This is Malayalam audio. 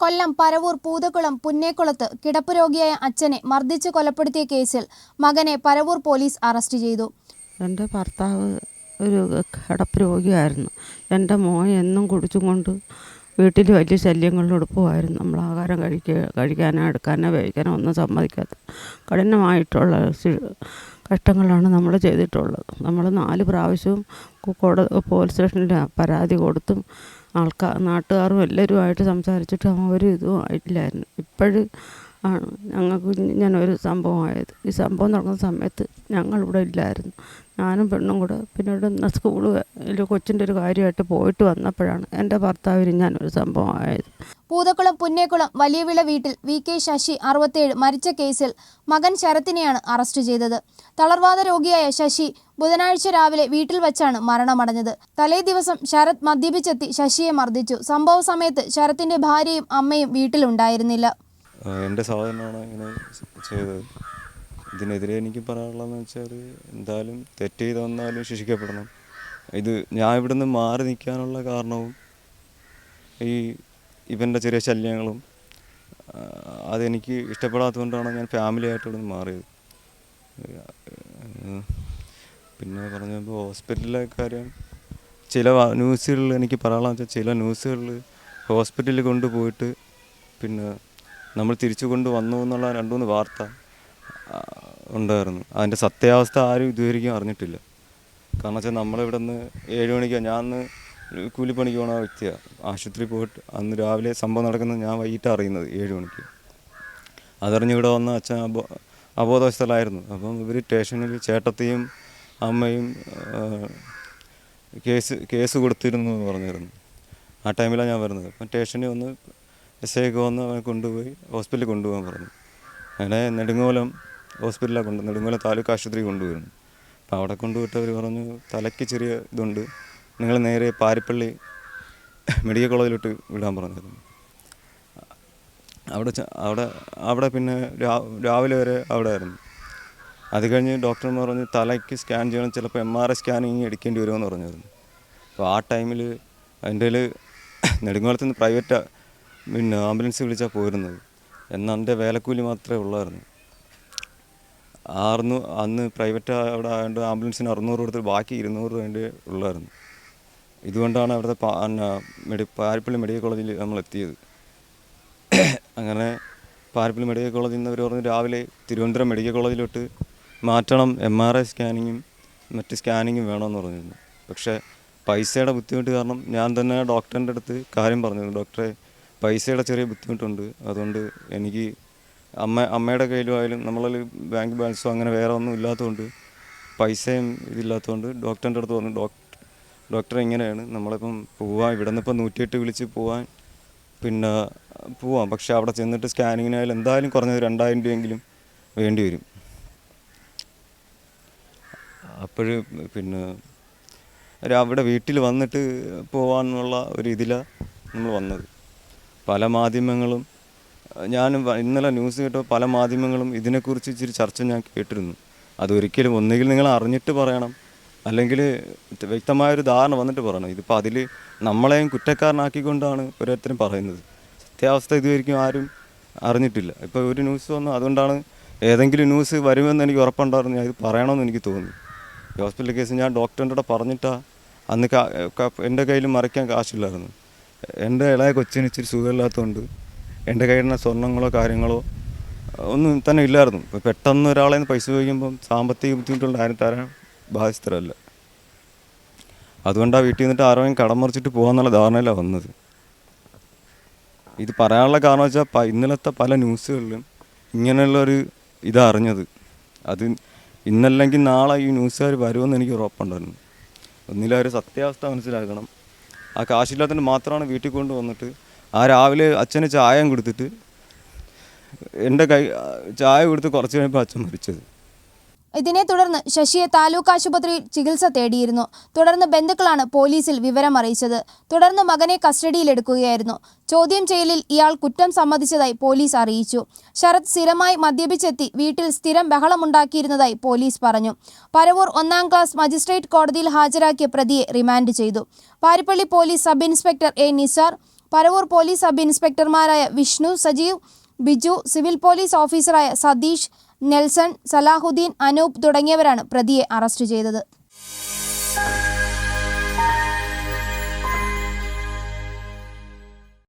കൊല്ലം പരവൂർ പൂതക്കുളം പുന്നേക്കുളത്ത് കിടപ്പ് രോഗിയായ അച്ഛനെ മർദ്ദിച്ച് കൊലപ്പെടുത്തിയ കേസിൽ മകനെ പരവൂർ പോലീസ് അറസ്റ്റ് ചെയ്തു. എന്റെ ഭർത്താവ് ഒരു കിടപ്പ് രോഗിയായിരുന്നു. എന്റെ മോൻ എന്നും കുടിച്ചും കൊണ്ട് വീട്ടിൽ വലിയ ശല്യങ്ങളിലൂടെ പോകുമായിരുന്നു നമ്മൾ ആഹാരം കഴിക്കുക കഴിക്കാനോ എടുക്കാനോ വേവിക്കാനോ ഒന്നും സമ്മതിക്കാത്ത കഠിനമായിട്ടുള്ള കഷ്ടങ്ങളാണ് നമ്മൾ ചെയ്തിട്ടുള്ളത്. നമ്മൾ നാല് പ്രാവശ്യവും കോട പോലീസ് സ്റ്റേഷനിൽ പരാതി കൊടുത്തും ആൾക്കാർ നാട്ടുകാരും എല്ലാവരുമായിട്ട് സംസാരിച്ചിട്ട് ഒരു ഇതും ആയിട്ടില്ലായിരുന്നു. ഇപ്പോഴും ആണ് ഞങ്ങൾക്ക് ഇങ്ങനെ ഒരു സംഭവമായത്. ഈ സംഭവം നടക്കുന്ന സമയത്ത് ഞങ്ങളിവിടെ ഇല്ലായിരുന്നു. ഞാനും പെണ്ണും കൂടെ പിന്നീട് ഇന്ന് സ്കൂൾ ഒരു കൊച്ചിന്റെ ഒരു കാര്യമായിട്ട് പോയിട്ട് വന്നപ്പോഴാണ് എന്റെ ഭർത്താവിന് ഞാനൊരു സംഭവമായത്. പൂതക്കുളം പുന്നേക്കുളം വലിയവിള വീട്ടിൽ വി. കെ. ശശി അറുപത്തേഴ് മരിച്ച കേസിൽ മകൻ ശരത്തിനെയാണ് അറസ്റ്റ് ചെയ്തത്. തളർവാദ രോഗിയായ ശശി ബുധനാഴ്ച രാവിലെ വീട്ടിൽ വച്ചാണ് മരണമടഞ്ഞത്. തലേ ദിവസം ശരത് മദ്യപിച്ചെത്തി ശശിയെ മർദ്ദിച്ചു. സംഭവ സമയത്ത് ശരത്തിന്റെ ഭാര്യയും അമ്മയും വീട്ടിലുണ്ടായിരുന്നില്ല. എന്റെ സഹോദരനാണ് ഇങ്ങനെ ചെയ്തത്. ഇതിനെതിരെ എനിക്ക് പറയാനുള്ളതെന്ന് വെച്ചാൽ എന്തായാലും തെറ്റ് ചെയ്ത് വന്നാലും ശിക്ഷിക്കപ്പെടണം. ഇത് ഞാൻ ഇവിടുന്ന് മാറി നിൽക്കാനുള്ള കാരണവും ഈ ഇവന്റെ ചെറിയ ശല്യങ്ങളും അതെനിക്ക് ഇഷ്ടപ്പെടാത്തതുകൊണ്ടാണ് ഞാൻ ഫാമിലി ആയിട്ട് ഇവിടുന്ന് മാറിയത്. പിന്നെ പറഞ്ഞപ്പോൾ ഹോസ്പിറ്റലിലെ കാര്യം ചില ന്യൂസുകളിൽ എനിക്ക് പറയാനുള്ള വെച്ചാൽ ചില ന്യൂസുകളിൽ ഹോസ്പിറ്റലിൽ കൊണ്ടുപോയിട്ട് പിന്നെ നമ്മൾ തിരിച്ചു കൊണ്ട് വന്നു എന്നുള്ള രണ്ട് മൂന്ന് വാർത്ത ഉണ്ടായിരുന്നു. അതിന്റെ സത്യാവസ്ഥ ആരും ഇതുവരെയും അറിഞ്ഞിട്ടില്ല. കാരണം വെച്ചാൽ നമ്മളിവിടെ നിന്ന് ഏഴ് മണിക്കാണ് ഞാൻ കൂലിപ്പണിക്ക് പോണ വ്യക്തിയാണ് ആശുപത്രി പോയിട്ട് അന്ന് രാവിലെ സംഭവം നടക്കുന്നത് ഞാൻ വൈകിട്ട് അറിയുന്നത് ഏഴ് മണിക്ക്. അതറിഞ്ഞ് ഇവിടെ വന്ന അച്ഛൻ അബോ അപ്പം ഇവർ സ്റ്റേഷനിൽ ചേട്ടത്തെയും അമ്മയും കേസ് കേസ് കൊടുത്തിരുന്നു എന്ന് പറഞ്ഞിരുന്നു. ആ ടൈമിലാണ് ഞാൻ വരുന്നത്. അപ്പം സ്റ്റേഷനിൽ വന്ന് എസ് ഐ ഒക്കെ വന്ന് അവനെ കൊണ്ടുപോയി ഹോസ്പിറ്റലിൽ കൊണ്ടുപോകാൻ പറഞ്ഞു. അങ്ങനെ നെടുങ്ങോലം ഹോസ്പിറ്റലിലാണ് കൊണ്ട് നെടുങ്ങോലം താലൂക്ക് ആശുപത്രി കൊണ്ടുവരുന്നു അപ്പോൾ അവിടെ കൊണ്ടുപോയിട്ട് അവർ പറഞ്ഞു തലയ്ക്ക് ചെറിയ ഇതുണ്ട്. നിങ്ങൾ നേരെ പാരിപ്പള്ളി മെഡിക്കൽ കോളേജിലോട്ട് വിടാൻ പറഞ്ഞിരുന്നു. അവിടെ അവിടെ അവിടെ പിന്നെ രാവിലെ വരെ അവിടെ ആയിരുന്നു. അത് കഴിഞ്ഞ് ഡോക്ടർമാർ പറഞ്ഞ് തലയ്ക്ക് സ്കാൻ ചെയ്യണം ചിലപ്പോൾ എം ആർ ഐ സ്കാനിങ് എടുക്കേണ്ടി വരുമെന്ന് പറഞ്ഞിരുന്നു. അപ്പോൾ ആ ടൈമിൽ എന്റെ നെടുങ്ങോളത്ത് നിന്ന് പ്രൈവറ്റ് പിന്നെ ആംബുലൻസ് വിളിച്ചാൽ പോയിരുന്നത്. എന്നാൽ എന്റെ വേലക്കൂലി മാത്രമേ ഉള്ളായിരുന്നു. ആറുന്നൂ അന്ന് പ്രൈവറ്റ് അവിടെ ആയതുകൊണ്ട് ആംബുലൻസിന് അറുന്നൂറ് കൊടുത്ത് ബാക്കി ഇരുന്നൂറ് രൂപ ഉള്ളായിരുന്നു. ഇതുകൊണ്ടാണ് അവിടുത്തെ മെഡി പാരിപ്പള്ളി മെഡിക്കൽ കോളേജിൽ നമ്മൾ എത്തിയത് അങ്ങനെ പാരപ്പള്ളി മെഡിക്കൽ കോളേജിൽ നിന്ന് അവർ പറഞ്ഞു രാവിലെ തിരുവനന്തപുരം മെഡിക്കൽ കോളേജിലോട്ട് മാറ്റണം എം ആർ ഐ സ്കാനിങ്ങും മറ്റ് സ്കാനിങ്ങും വേണമെന്ന് പറഞ്ഞിരുന്നു. പക്ഷേ പൈസയുടെ ബുദ്ധിമുട്ട് കാരണം ഞാൻ തന്നെ ഡോക്ടറിന്റെ അടുത്ത് കാര്യം പറഞ്ഞിരുന്നു. ഡോക്ടറെ പൈസയുടെ ചെറിയ ബുദ്ധിമുട്ടുണ്ട്. അതുകൊണ്ട് എനിക്ക് അമ്മ അമ്മയുടെ കയ്യിലും ആയാലും നമ്മളതിൽ ബാങ്ക് ബാലൻസോ അങ്ങനെ വേറെ ഒന്നും ഇല്ലാത്തതുകൊണ്ട് പൈസയും ഇതില്ലാത്തതുകൊണ്ട് ഡോക്ടറിന്റെ അടുത്ത് പറഞ്ഞു ഡോക്ടർ ഡോക്ടർ ഇങ്ങനെയാണ്. നമ്മളിപ്പം പോവാം ഇവിടെ നിന്ന് ഇപ്പം നൂറ്റിയെട്ട് വിളിച്ച് പോവാൻ പിന്നെ പോവാം. പക്ഷെ അവിടെ ചെന്നിട്ട് സ്കാനിങ്ങിനായാലും എന്തായാലും കുറഞ്ഞത് രണ്ടായിരം രൂപയെങ്കിലും വേണ്ടി വരും. അപ്പോൾ പിന്നെ അവിടെ വീട്ടിൽ വന്നിട്ട് പോവാനുള്ള ഒരു ഇതിലാണ് നമ്മൾ വന്നത്. പല മാധ്യമങ്ങളും ഞാൻ ഇന്നലെ ന്യൂസ് കേട്ട പല മാധ്യമങ്ങളും ഇതിനെക്കുറിച്ച് ഇച്ചിരി ചർച്ച ഞാൻ കേട്ടിരുന്നു. അതൊരിക്കലും ഒന്നുകിൽ നിങ്ങൾ അറിഞ്ഞിട്ട് പറയണം അല്ലെങ്കിൽ വ്യക്തമായൊരു ധാരണ വന്നിട്ട് പറയണം. ഇതിപ്പോൾ അതിൽ നമ്മളെയും കുറ്റക്കാരനാക്കിക്കൊണ്ടാണ് ഓരോരുത്തരും പറയുന്നത്. സത്യാവസ്ഥ ഇതുവരിക്കും ആരും അറിഞ്ഞിട്ടില്ല. ഇപ്പോൾ ഒരു ന്യൂസ് വന്നു. അതുകൊണ്ടാണ് ഏതെങ്കിലും ന്യൂസ് വരുമെന്ന് എനിക്ക് ഉറപ്പുണ്ടായിരുന്നു. ഞാൻ ഇത് പറയണമെന്ന് എനിക്ക് തോന്നി. ഹോസ്പിറ്റൽ കേസ് ഞാൻ ഡോക്ടറിന്റെ കൂടെ പറഞ്ഞിട്ടാ അന്ന് എന്റെ കയ്യിൽ മറിക്കാൻ കാശില്ലായിരുന്നു. എന്റെ ഇളയ കൊച്ചിന് ഇച്ചിരി സുഖമില്ലാത്തതുകൊണ്ട് എന്റെ കയ്യിൽ സ്വർണങ്ങളോ കാര്യങ്ങളോ ഒന്നും തന്നെ ഇല്ലായിരുന്നു. പെട്ടെന്ന് ഒരാളെ പൈസ ചോദിക്കുമ്പം സാമ്പത്തിക ബുദ്ധിമുട്ടുള്ള ആരും തരാൻ ബാധിതരല്ല അതുകൊണ്ടാണ് വീട്ടിൽ നിന്നിട്ട് ആരോഗ്യം കടം മറിച്ചിട്ട് പോകാന്നുള്ള ധാരണയിലാണ് വന്നത്. ഇത് പറയാനുള്ള കാരണം വെച്ചാൽ ഇന്നലത്തെ പല ന്യൂസുകളിലും ഇങ്ങനെയുള്ളൊരു ഇതറിഞ്ഞത് അത് ഇന്നല്ലെങ്കിൽ നാളെ ഈ ന്യൂസുകാർ വരുമെന്ന് എനിക്ക് ഉറപ്പുണ്ടായിരുന്നു. ഒന്നിലും ഒരു സത്യാവസ്ഥ മനസ്സിലാക്കണം. ആ കാശില്ലാത്തതിന് മാത്രമാണ് വീട്ടിൽ കൊണ്ട് വന്നിട്ട് ആ രാവിലെ അച്ഛന് ചായം കൊടുത്തിട്ട് എന്റെ കൈ ചായ കൊടുത്ത് കുറച്ച് കഴിയുമ്പോൾ അച്ഛൻ മരിച്ചത്. ഇതിനെ തുടർന്ന് ശശിയെ താലൂക്ക് ആശുപത്രിയിൽ ചികിത്സ തേടിയിരുന്നു. തുടർന്ന് ബന്ധുക്കളാണ് പോലീസിൽ വിവരം അറിയിച്ചത്. തുടർന്ന് മകനെ കസ്റ്റഡിയിലെടുക്കുകയായിരുന്നു. ചോദ്യം ചെയ്യലിൽ ഇയാൾ കുറ്റം സമ്മതിച്ചതായി പോലീസ് അറിയിച്ചു. ശരത് സ്ഥിരമായി മദ്യപിച്ചെത്തി വീട്ടിൽ സ്ഥിരം ബഹളമുണ്ടാക്കിയിരുന്നതായി പോലീസ് പറഞ്ഞു. പരവൂർ ഒന്നാം ക്ലാസ് മജിസ്ട്രേറ്റ് കോടതിയിൽ ഹാജരാക്കിയ പ്രതിയെ റിമാൻഡ് ചെയ്തു. Paripally police sub inspector A Nisar Paravur police sub ഇൻസ്പെക്ടർമാരായ Vishnu Sajeev Biju civil police ഓഫീസറായ സതീഷ് നെൽസൺ സലാഹുദ്ദീൻ അനൂപ് തുടങ്ങിയവരാണ് പ്രതിയെ അറസ്റ്റ് ചെയ്തത്.